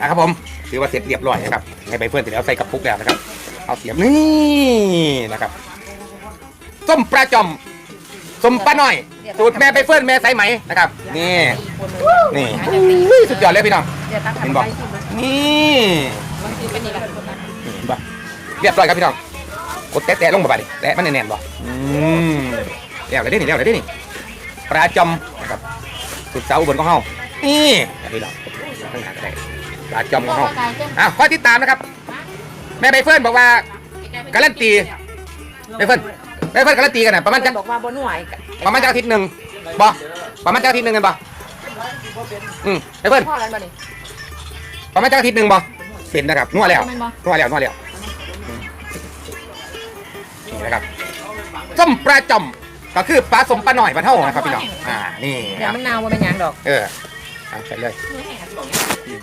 นะครับผมถือว่าเสร็จเรียบร้อยนะครับให้ใบเฟิร์นเสร็จแล้วใส่กระปุกแล้วนะครับ เอาเสียบนี่นะครับส้มปลาจอมส้มปลาหน่อยสูตรแม่ใบเฟิร์นแม่สายไหมนะครับ นี่นี่อุ้ยสุดยอดเลยพี่น้องเห็นบอกนี่บเป็นอย่างนี้นี่เห็นบ่เรียบร้อยครับพี่น้องกดแตะๆลงมาบ่ดิแตะมันแน่นๆบ่อืมแล้วเลยดินี่แล้วเลยดินี่ปลาจอมนะครับสุดเสาบนของเฮานี่พี่น้องข้างหน้าก็ได้ ปลาจอมของเฮาอะข้อติดตามนะครับ แม่ใบเฟิร์นบอกว่าการันตีใบเฟิร์นใบเฟิร์นการันตีกันนะประมาณจักบอกว่าบนหน่วยประมาณจักอาทิตย์หนึ่งบอประมาณจักอาทิตย์หนึ่งกันบออืมใบเฟิร์นพ่ออะไรบ้างนี่ประมาณจักอาทิตย์หนึ่งบอเสร็จนะครับนัวแล้วแม่นบ่นัวแล้วนัวแล้วอืมนี่นะครับส้มปลาจอมก็คือปลาสมปลาหน่อยปลาเท่านะครับพี่น้องอ่านี่เดี๋ยวมันนาวว่าเป็นหยังดอก เออ เอาใส่เลย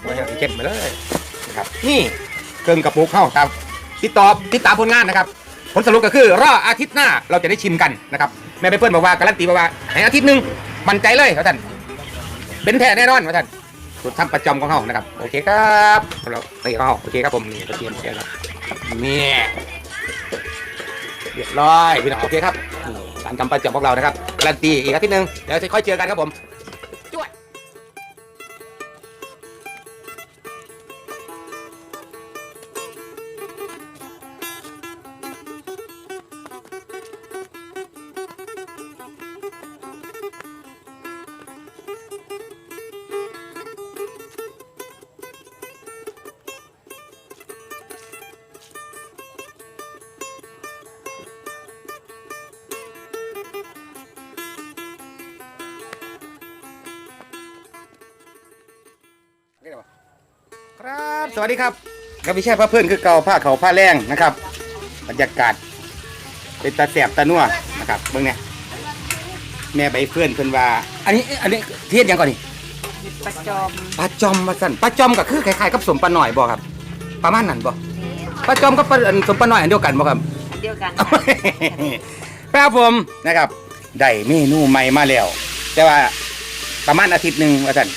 ไว้ให้เก็บมาเลยนะครับนี่เครื่องกระปุกเข้าตามติดต่อติดตามผลงานนะครับ ผลสรุปก็คือรออาทิตย์หน้าเราจะได้ชิมกันนะครับแม่ไปเพื่อนบอกว่าการันตีบอกว่าในอาทิตย์หนึ่งมั่นใจเลยครับท่านเป็นแท้แน่นอนครับท่านสุดทำประจำของเขานะครับโอเคครับเราตีของเขาโอเคครับผมนี่กระเทียมเจียวครับนี่เรียบร้อยพี่น้องโอเคครับการทำประจำของเรานะครับการันตีอีกอาทิตย์หนึ่งเดี๋ยวจะค่อยเจอกันครับผม สวัสดีครับกับพี่แช่พระเพื่อนคือเก่าผ้าเขาวผ้าแรงนะครับ บรรยากาศ เป็นตาแสบตานัวนะครับเบิ่งเนี่ยแม่ใบเพื่อนเพิ่นว่า อันนี้อันนี้เทียนยังก่อนนี่ประจอมปลาจอมมาสั่นปลาจอมก็คือคล้ายๆกับสมปลาหน่อยบ่ครับ ประมาณนั้นบ่ปลาจอมกับปลาอันสมปลาหน่อยอันเดียวกันบ่ครับเดียวกันครับผมนะครับได้เมนูใหม่มาแล้ว แต่ว่าประมาณอาทิตย์หนึ่งว่าท่าน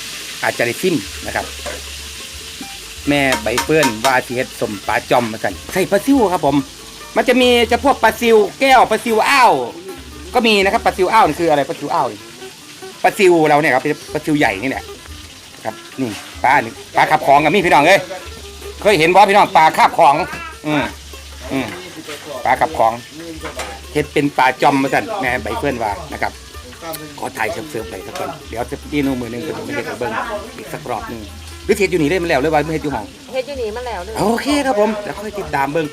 อาจจะได้ซิมนะครับ แม่ใบเปื้อนว่าสิเฮ็ดสมปลาจอมมาท่นใส่ปลาซิวครับผม มันจะมีจะพวกปลาซิวแก้วปลาซิวอ้าวก็มีนะครับปลาซิวอ้าวนี่คืออะไรปลาซิวอ้าวนี่ปลาซิวเราเนี่ยครับเป็นปลาซิวใหญ่นี่แหละครับนี่ปลานี่ปลาขับของกับมีพี่น้องเอ้ยเคยเห็นบ่พี่น้องปลาคาบของ อืมอืมปลาขับของเฮ็ดเป็นปลาจอมมาสั่นแม่ใบเพื่อนว่านะครับขอถ่ายเสิร์ฟๆไปสักก่อนเดี๋ยวจะนี่นูมือหนึ่งเป็นไม่เฮ็ดให้เบิ่งอีกสักรอบหนึง หรือเฮ็ดอยู่นี่ได้มันแล้วหรือว่าไม่เฮ็ดอยู่ห้องเฮ็ดอยู่นี่มาแล้วเลยโอเคครับผมแล้วค่อยติดตามเบิ่ง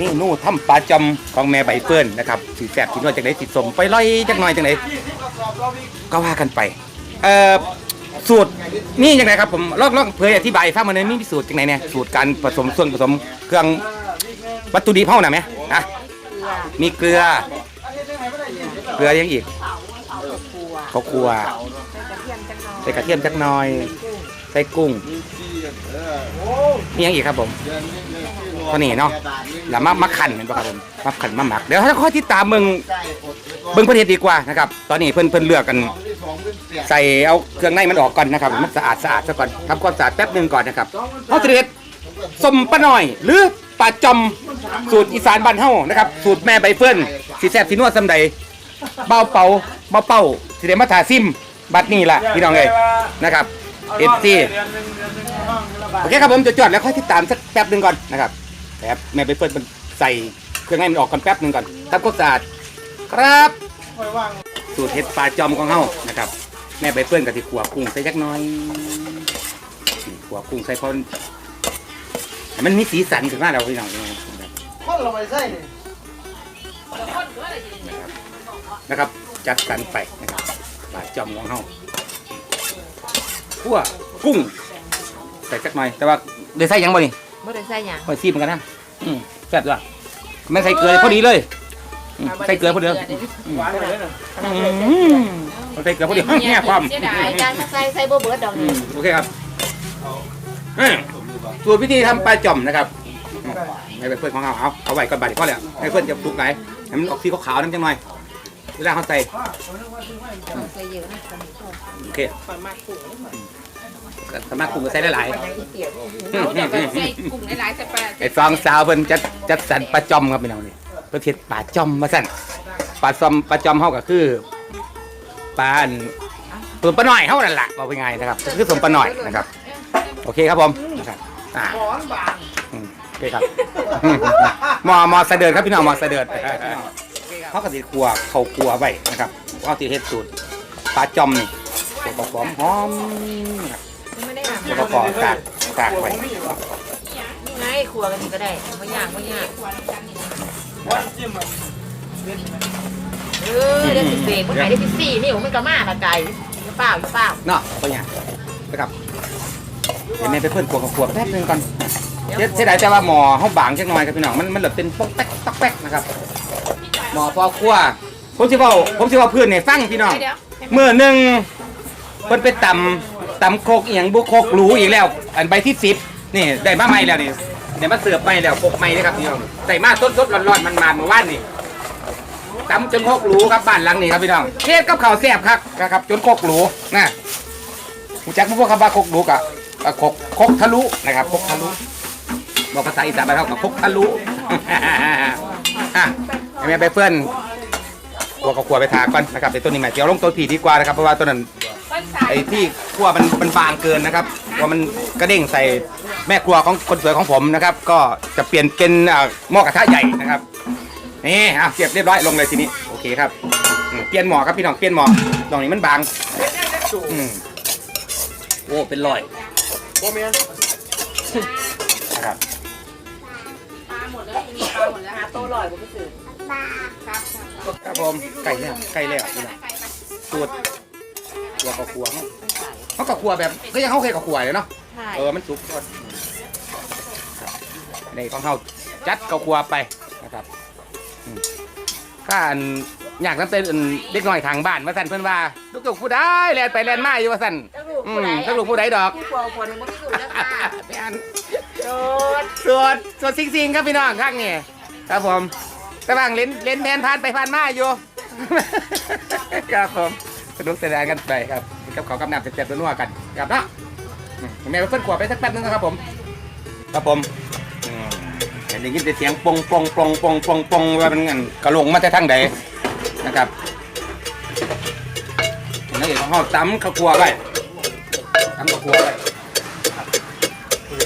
นี่นู่ทำปลาจอมของแม่ใบเฟิร์นนะครับสิแซ่บกินว่าจังได๋ติดสมไปลอยจักหน่อยจังไดก็ว่ากันไปเอ่อสูตรนี่จังไดครับผมลองลองเผยอธิบายให้ฟังมาหน่อยมีสูตรจังไดเนี่ยสูตรการผสมส่วนผสมเครื่องวัตถุดิบเฮาน่ะแหมอะมีเกลือ เกลือยังอีกครัวข้าวคั่วใส่กระเทียมจังหน่อยใส่กระเทียมจักหน่อย ใส่กุ้งมียังอีกครับผมเท่านี้เนาะแล้วมามาขันเป็นปะครับผมมาขันมาหมักเดี๋ยวเราค่อยติดตามเบิ่งเบิ่งประเทศดีกว่านะครับ ตอนนี้เพิ่นเพิ่นเลือกกัน ใส่เอาเครื่องในมันออกก่อนนะครับมันสะอาดสะอาดซะก่อนทำความสะอาดแป๊บหนึ่งก่อนนะครับเอาเสด็จสมปลาหน่อย หรือปลาจอมสูตรอีสานบ้านเฮานะครับ สูตรแม่ใบเฟิร์นสีแซ่บสีนัวซำใดเบ้าเป่าเบ้าเป่าสิเดมาถาซิม บัดนี้ล่ะพี่น้องเอ้ยนะครับ เอฟซีโอเคครับผมจะจอดแล้วค่อยติดตามสักแป๊บหนึ่งก่อนนะครับแป๊บแม่ไปเปิดมันใส่เครื่องให้มันออกก่อนแป๊บหนึ่งก่อนทำความสะอาดครับสูตรเห็ดปลาจอมของเฮานะครับ แม่ใบเปิ้ลกับที่ขัวกุ้งใส่จักหน้อยนี่ขัวกุ้งใส่เพราะให้มันมีสีสันขึ้นมาแล้วพี่น้องนะครับคนเราไปใส่นี่นะครับจัดสรรไปนะครับปลาจอมของเฮา ขั่วกุ้งใส่จักหน่อย แต่ว่าเดี๋ยวใส่หยังบ่นี่บ่ได้ใส่หยังค่อยซีมกันนะอืมแซ่บด้วยไม่ใส่เกลือพอดีเลยอืมใส่เกลือพอดีเลยหวานเลยนะอืมใส่เกลือพอดีแง่ความเสียดายการใส่ใส่บ่เบิดดอกอืนี่มโอเคครับอืมส่วนวิธีทำปลาจ่อมนะครับอืมให้เพื่อนของเราเอาเอาไว้ก่อนบาดเดี๋ยวก็แล้วให้เพื่อนจะปลุกไหนให้มันออกสีขาวๆนั่นจังหน่อย เวลาเขาใส่ใส่เยอะนะโอเคปลามากกุ้งก็สามารถกุ้งก็ใส่ได้หลายเราจะแบบใส่กุ้งหลายๆใส่ปลาไอ้สองสาวเพิ่นจัดจัดสรรปลาจอมครับพี่น้องนี่เพิ่นเฮ็ดปลาจอมมาสั่นปลาซอมปลาจอมเฮาก็คือปลาอันสมปลาหน่อยเฮานั่นล่ะว่าเป็นไงนะครับก็คือสมปลาหน่อยนะครับ โอเคครับผมนะครับอ่าหอนบางอืมโอเคครับหมอหมอเสด็จครับพี่น้องหมอเสด็จ เขาก็สิครัวเขาครัวไว้นะครับว่าสิเฮ็ดสูตรปลาจอมนี่ตัวประกอบหอมนะครับไม่ได้อาบตัวประกอบตากตากไว้นี่ไงครัวกันนี่ก็ได้ไม่ยากไม่ยากวันจิ้มอะเออเดี๋ยวสิเบรกคนไหนได้ที่สี่นี่ผมไม่กระมาละไก่อย่าเปล่าอย่าเปล่าเนาะตัวอย่างนะครับเดี๋ยวแม่ไปเพิ่นครัวกับครัวแป๊บนึงก่อนเสียเสียดายแต่ว่าหมอเฮาบางจักหน่อยครับพี่น้องมันมันแบบเป็นป๊อกแป๊กป๊อกแป๊กนะครับ หมอพอครัวผมสิเว้าผมสิเว้าเพื่อนให้ฟังพี่น้อง เดี๋ยวเมื่อหนึ่งเพิ่นไปตำตำโคกเอียงบุโคกหรูอีกแล้ว อันใบที่สิบนี่ได้มาใหม่แล้วนี่เดี๋ยวมาเสิร์ฟใหม่แล้วโคกใหม่เลยครับพี่น้องใส่มาสดๆร้อนๆมันมาเมื่อวานนี่ตำจนโคกหรูครับบ้านหลังนี้ครับพี่น้องเทศกับข้าวแซ่บครับนะครับจนโคกหรูนะผู้จักพวกคำว่าโคกหรูกะอะโคกโคกทะลุนะครับโคกทะลุบอกภาษาอีสานไปเท่ากับโคกทะลุ อะ ให้แม่ไปเพื่อนกลัวก็กลัวไปทาก่อนนะครับไอ้ต้นนี้แม่เดี๋ยวลงต้นผีดีกว่านะครับเพราะว่าต้นนั้นต้นสายไอ้ที่ขั้วมันมันบางเกินนะครับว่ามันกระเด้งใส่แม่ครัวของคนสวยของผมนะครับ ก็จะเปลี่ยนเป็นอ่าหม้อกระทะใหญ่นะครับนี่อะเก็บเรียบร้อยลงเลยทีนี้โอเคครับอืมเปลี่ยนหม้อครับพี่น้องเปลี่ยนหม้อตรงนี้มันบางอืมโอ้เป็นรอยโมเมนนะครับปลาหมดแล้วมีปลาหมดแล้วหาโตลอยผมไปซื้อ ครับครับครับผมไก่แล้วไก่แล้วพี่น้องสูตรครัวกับครัวเขาเขากับครัวแบบก็ยังเขาเคยกับครัวเลยเนาะใช่เออมันสุกก่อนในของเขาจัดเกาครัวไปนะครับอืมข้าอันอยากนั้นเป็นอันเด็กน้อยทางบ้านว่าสั่นเพื่อนว่าลูกจุกผู้ใดแลนไปแลนมาอยู่ว่าสั่นเจ้าลูกอืผู้มใดถ้าลูกผู้ใดดอกที่ครัวคนนึงมันไม่อยู่แล้วค่ะไปอันโดดสวดสวดซิงซิงครับพี่น้องข้างนี่ครับผม แต่างเล่นเล่นแทนผ่านไปผ่านมาอยู่ ครับผมสนุกสนานกันไปครับกับเขากับน้ำเจ็บๆนัวๆกันครับเนาะอืมแม่ไปเพิ่นขวบไปสักแป๊บนึงนะครับผม ครับผมอืมเห็นได้ยินแต่เสียงปงปงปงปงปงปงว่าเป็นเงินกระโหลงมาแต่ทางใดนะครับนักเอกของเขาตำข้าวครัวไว้ตำข้าวครัวไว้ครับ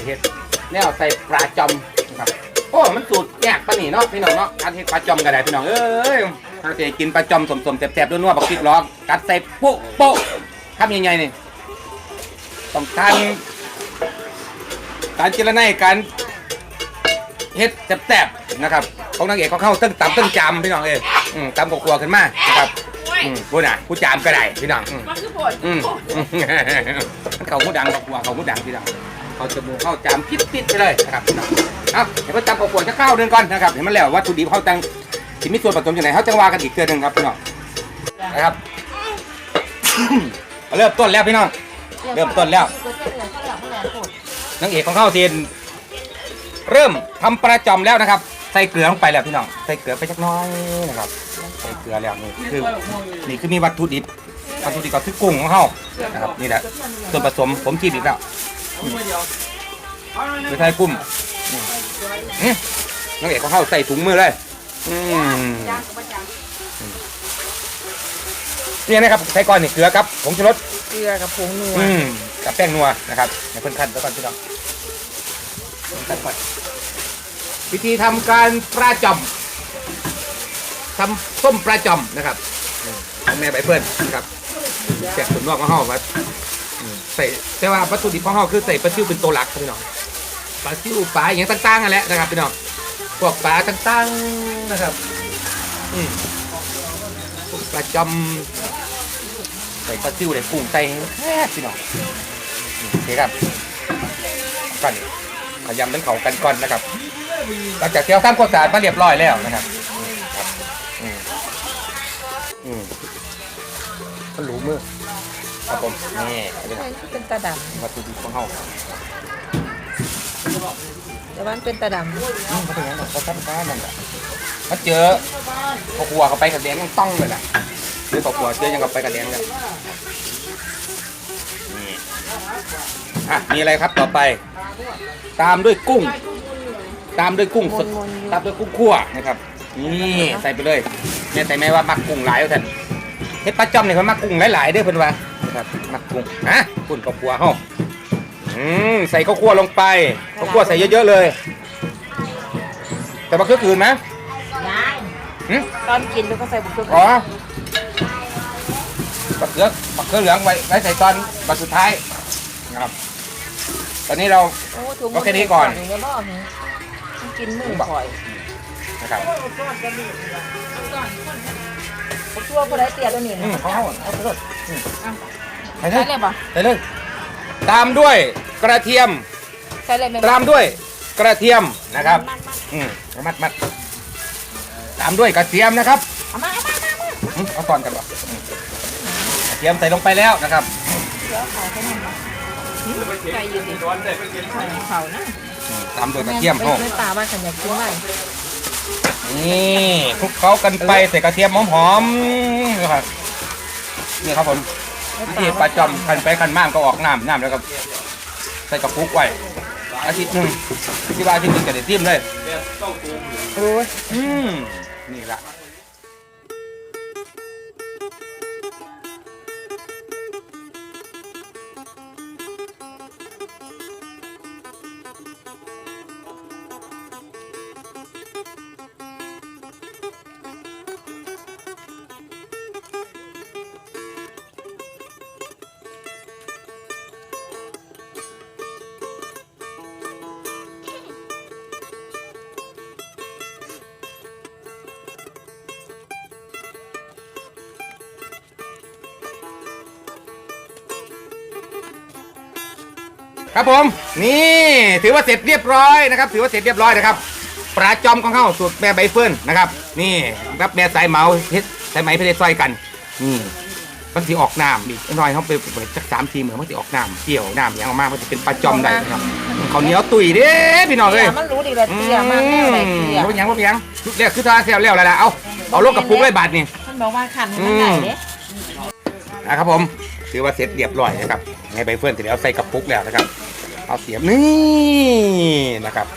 เฮ็ดแนวใส่ปลาจอม อ้มันสูตรยากปะนี่เนาะพี่น้องเนาะการเฮ็ดปลาจอมก็ได้พี่น้องเอ้ยถ้าจะกินปลาจอมสมๆแซ่บๆนัวๆบักพริกล้อกัดใส่โป๊ะโป๊ะทำยังไงนี่ต้องการการเจรไนการเฮ็ดแซ่บๆนะครับของนางเอกเขาเข้าตึ้งตำตึ้งจามพี่น้องเอ้ยอืมตำกลัวๆขึ้นมานะครับโอ้ยอืมพูดน่ะผู้จามก็ได้พี่น้องอืมมันคือผลอืมมันเขาผู้ดังกลัวเขาผู้ดังพี่น้อง เขาจมูกเข้าจามปิดปิดๆไปเลยนะครับพี่น้องเอาเดี๋ยวไปตำกลัวๆจะข้าวเดือนก่อนนะครับเห็นมันแล้ววัตถุดิบเขาจังที่มีส่วนผสมอย่างไรเขาจังว่ากันอีกเทือหนึงครับพี่น้องนะครับ เริ่มต้นแล้วพี่น้องเริ่มต้นแล้วนียวข้าวเหนียวโคตรนางเอกของเขาเทียนเริ่มทำประจอมแล้วนะครับ ใส่เกลือลงไปแล้วพี่น้องใส่เกลือไปสักน้อยนะครับใส่เกลือแล้วนี่คือนี่คือมีวัตถุดิบวัตถุดิบก็คือกุ้งของเขานะครับนี่แหละส่วนผสมผมคิดอีกแล้ว ไม่ใช่กุ้งอืมอืมนางเอกของเขาใส่ถุงมือเลยอืมจ้างกับประจนี่นะครับใส่ก้อนนี่เกลือครับผงชูรสเกลือกับผงนัวอืมกับแป้งนัวนะครับในเพิ่นขั้นแล้วก่อนพี่น้องขั้นก่อนวิธีทำการปลาจอมทำส้มปลาจอมนะครับอืมของแม่ใบเพิ่นนะครับแจกส่วนนอกของห้องว่าอืม ใส่แต่ว่าวัตถุดิบของห้อคือใส่ปลาซิวเป็นตัวหลักครับพี่น้องปลาซิวปลาอย่างต่างๆนั่นแหละนะครับพี่น้องพวกปลาต่างๆนะครับอืมพวกปลาจอมใส่ปลาซิวเลยกุ้งใส่แค่พี่น้องโอเคครับก่อนขยำเป็นเขากันก่อนนะครับหลังจากเที่ยวทำความสะอาดมาเรียบร้อยแล้วนะครับ ครับผมนี่อันนี้ครับเป็นตาดวัตถุดิบของเขาำแต่ว่ามันเป็นตาดำอืมเขาเป็นอย่างนั้นเขาทำก้านั่นแหละถ้าเจอข้าวคั่วเขาไปกับแดงยังต้องเลยนะเจอข้าวคั่วเจอยังกับไปกับแดงเลยนี่อะมีอะไรครับต่อไป ตามด้วยกุ้ง ตามด้วยกุ้งสดตามด้วยกุ้งคั่วนะครับนี่ใส่ไปเลยเนี่ยใส่ไหมว่ามักกุ้งหลายท่านเฮ็ดปลาจอมเนี่ยเขามักกุ้งหลายๆเด้อเพิ่นว่า นะครับมักกุ้งฮะกุ้งกับปัวเฮาอืมใส่ข้าวคั่วลงไปข้าวคั่วใส่เยอะๆเลย แต่ว่าคือคืนนะยายหึตอนกินแล้วก็ใส่บุกเกลืออ๋อปักเกลือปักเกลือเหลืองไว้ไว้ใส่ตอนบัดสุดท้ายนะครับ ตอนนี้เรา โอ้ถุงเอาแค่นี้ก่อนเดี๋ยวบ่หึมันกินมือข่อยนะครับเอาตัวบ่ได้เตี้ยตัวนี้อืมนะ เขาเอาเอาไปเลยอืม ใส่เลใส่ยเลยบ่ใส่เลย ตามด้วยกระเทียม ใส่เลยแม่ตามด้วยกระเทียมนะครับ อืมมัดมัดตามด้วยกระเทียมนะครับ เอามาเอามาเอามาอืมเอาตอนกันวะอืมกระเทียมใส่ลงไปแล้วนะครับเดี๋ยวเขาไปนั่นบ่หึใส่อยู่ดิเขานะอืมตามด้วยกระเทียมไปโอ้ไปตาว่าขันอยากกินไว้นี่คลุกเคล้ากันไปใส่กระเทียมหอมๆนะครับนี่ครับผม วิธีปลาจอมขันไปขันมากก็ออกน้ำน้ำแล้วก็ใส่กระปุกไว้อาทิตย์หนึ่งที่ว่าอาทิตย์หนึ่งจะได้ซิมเลยโอ้ยอืมนี่ละ ครับผมนี่ถือว่าเสร็จเรียบร้อยนะครับ ถือว่าเสร็จเรียบร้อยนะครับปลาจอมของเขาสูตรแม่ใบเฟิร์นนะครับ นี่ครับแม่สายเหมาเฮ็ดสายไหมเพชรซอยกันนี่มันสิออกน้ำอีกหน่อยเขาไปเปิดสักสามทีเหมือนมันสิออกน้ำเปรี้ยวน้ำอย่างออกมามันจะเป็นปลาจอมได้นะครับเขาวเหนียวตุ๋ยเด้พี่น้องเอ้ยเตี้ยมันรู้ดีเลยเตี้ยมากแน่เลยเตี้ยบ่เป็นหยังบ่เป็นหยังเรียกคือทาเซลแล้วแล้วล่ะเอาเอาลงกับปุกเลยบาทนี่มันบอกว่าขันมันได้เด้นะครับผมถือว่าเสร็จเรียบร้อยนะครับไงใบเฟิร์นเสร็จแล้วใส่กระปุกแล้วนะครับ เอาเสียบนี่นะครับ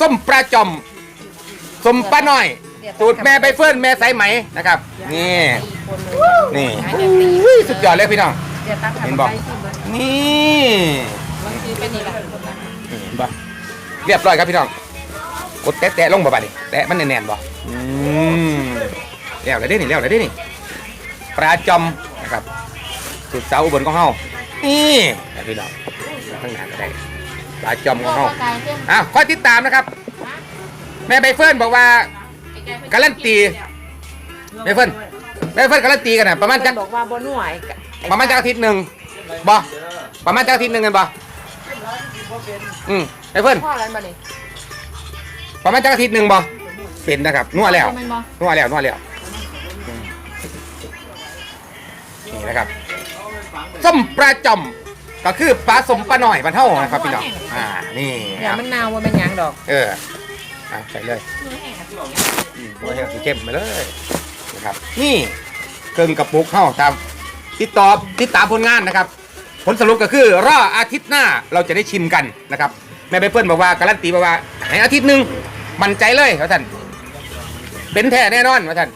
ส้มปลาจอมส้มปลาหน่อย สูตรแม่ใบเฟิร์นแม่สายไหมนะครับ นี่นี่อุ้ยสุดยอดเลยพี่น้องเดี๋ยวตั้งเห็นบอกนี่บางทีเป็นนี่แหละเห็นปะเรียบร้อยครับพี่น้องกดแตะๆลงบ่บ่ดิแตะมันแน่นๆบ่อืมแล้วเลยเด้นี่แล้วเลยเด้นี่ปลาจอมนะครับสุดเสาอุบลของเฮานี่นะพี่น้อง ข้างหน้าก็ได้ปลาจอมของเฮาอ้าวคอยติดตามนะครับ แม่ใบเฟิร์นบอกว่าการันตีใบเฟิร์นใบเฟิร์นการันตีกันนะประมาณจักบอกว่าบ่หน่วยประมาณจักอาทิตย์หนึ่งบ่ประมาณจักอาทิตย์หนึ่งกันบ่อืมใบเฟิร์นพ่ออะไรมานี่ประมาณจักอาทิตย์หนึ่งบ่เป็นนะครับนวดแล้วมันบ่นวดแล้วนวดแล้วอืมนี่นะครับส้มปลาจอม ก็คือปลาสมปลาหน่อยปลาเท่านะครับพี่น้องอ่านี่เนี่ยมันนาวว่ามันหยังดอกเออเอาใส่เลยอืมโอ้ยสีเข้มไปเลยนะครับ นี่เครื่องกระปุกเข้าตามติดต่อติดตามผลงานนะครับ ผลสรุปก็คือรออาทิตย์หน้าเราจะได้ชิมกันนะครับแม่ใบเฟิร์นบอกว่าการันตีบอกว่าให้อาทิตย์หนึ่งมั่นใจเลยครับท่านเป็นแท้แน่นอนครับท่าน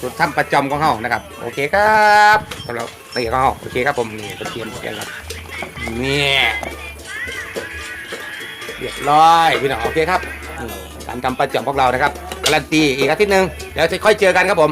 สุดทำประจอมของเขานะครับ โอเคครับสำหรับนี่ของเขาโอเคครับผมนี่กระเทียมกระเทียมครับ นี่เรียบร้อยพี่น้องโอเคครับนี่การทำประจอมพวกเรานะครับการันตีอีกอาทิตย์หนึ่งแล้วจะค่อยเจอกันครับผม